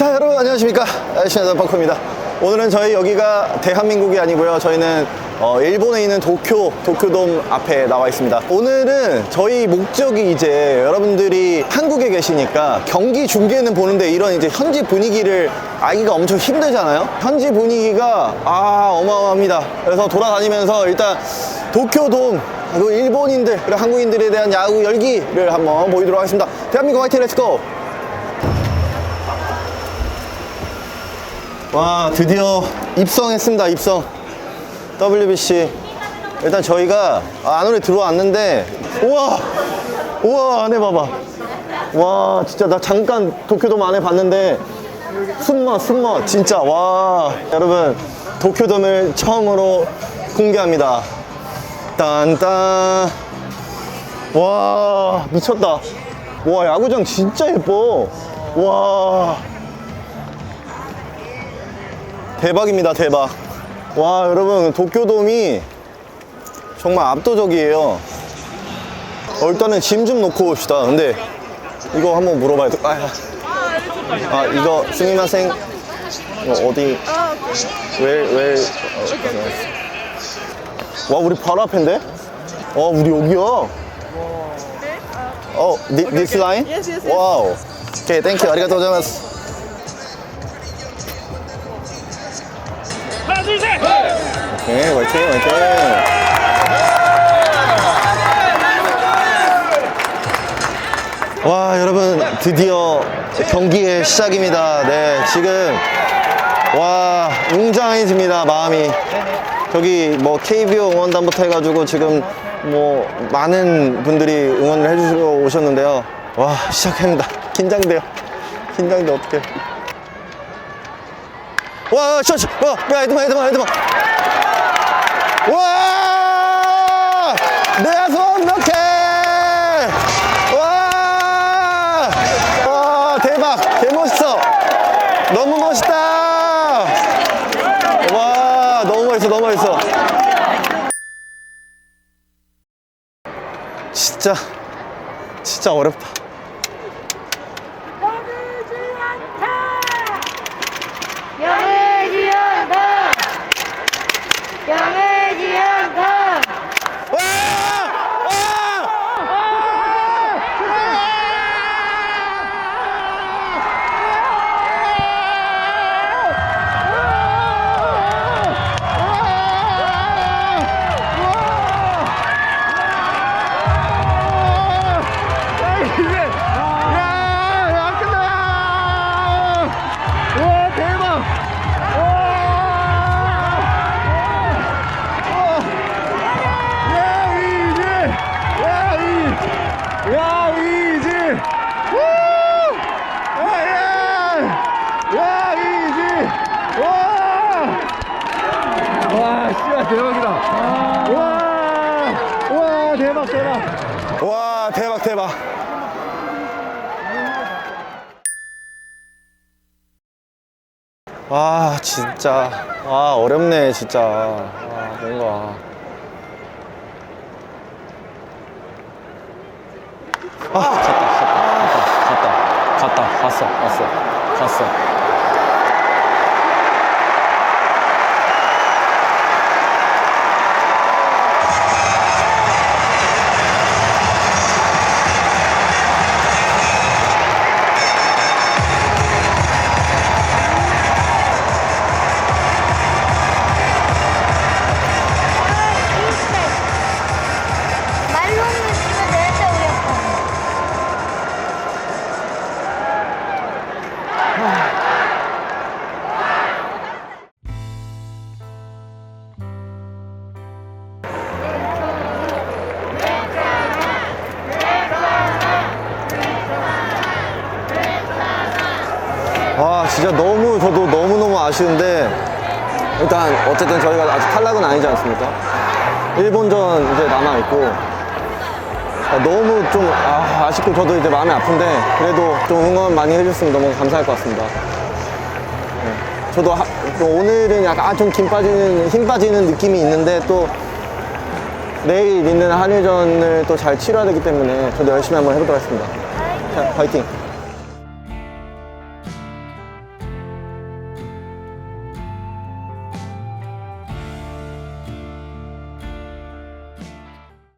자 여러분 안녕하십니까? 신하단 펑크입니다. 오늘은 저희 여기가 대한민국이 아니고요. 저희는 어, 일본에 있는 도쿄 도쿄돔 앞에 나와 있습니다. 오늘은 저희 목적이 이제 여러분들이 한국에 계시니까 경기 중계는 보는데 이런 이제 현지 분위기를 알기가 엄청 힘들잖아요? 현지 분위기가 아 어마어마합니다. 그래서 돌아다니면서 일단 도쿄돔 그리고 일본인들 그리고 한국인들에 대한 야구 열기를 한번 보이도록 하겠습니다. 대한민국 화이팅 렛츠고 와 드디어 입성했습니다 입성. WBC 일단 저희가 아, 안으로 들어왔는데 우와! 우와 안에 봐봐. 와 진짜 나 잠깐 도쿄돔 안에 봤는데 숨어 숨어 진짜 와. 여러분 도쿄돔을 처음으로 공개합니다. 딴딴. 와 미쳤다. 와 야구장 진짜 예뻐. 와 대박입니다 대박. 와 여러분 도쿄돔이 정말 압도적이에요. 어, 일단은 짐 좀 놓고 옵시다. 근데 이거 한번 물어봐야 돼. 아, 아 이거 스미마생. 이거 어디 왜왜 와 우리 바로 앞인데? 어 우리 여기야 어 니, this line. 와우. 오케이 땡큐 아리가토 고자이마스 오케이 화이팅 화이팅. 와 여러분 드디어 경기의 시작입니다. 네 지금 와 웅장해집니다 마음이. 저기 뭐 KBO 응원단부터 해가지고 지금 뭐 많은 분들이 응원을 해주시러 오셨는데요. 와 시작합니다. 긴장돼요. 긴장돼 어떡해 와 셔츠 와야 헤드만 헤드만 헤드만 와! 내가 완벽해! 와! 와, 대박! 개멋있어! 너무 멋있다! 와, 너무 멋있어, 너무 멋있어. 진짜, 진짜 어렵다. 와, 대박, 대박. 와, 진짜. 와, 어렵네, 진짜. 와, 뭔가. 아, 갔다, 갔다, 갔다, 갔다, 갔어, 갔어, 갔어. 말로 와 진짜 너무 저도 너무너무 아쉬운데 일단 어쨌든 저희가 아직 탈락은 아니지 않습니까? 일본전 이제 남아있고 아, 너무 좀 아, 쉽고 저도 이제 마음이 아픈데 그래도 좀 응원 많이 해줬으면 너무 감사할 것 같습니다 네. 저도 하- 또 오늘은 약간 아, 좀힘 빠지는, 힘 빠지는 느낌이 있는데 또 내일 있는 한일전을 또 잘 치러야 되기 때문에 저도 열심히 한번 해보도록 하겠습니다 자, 파이팅!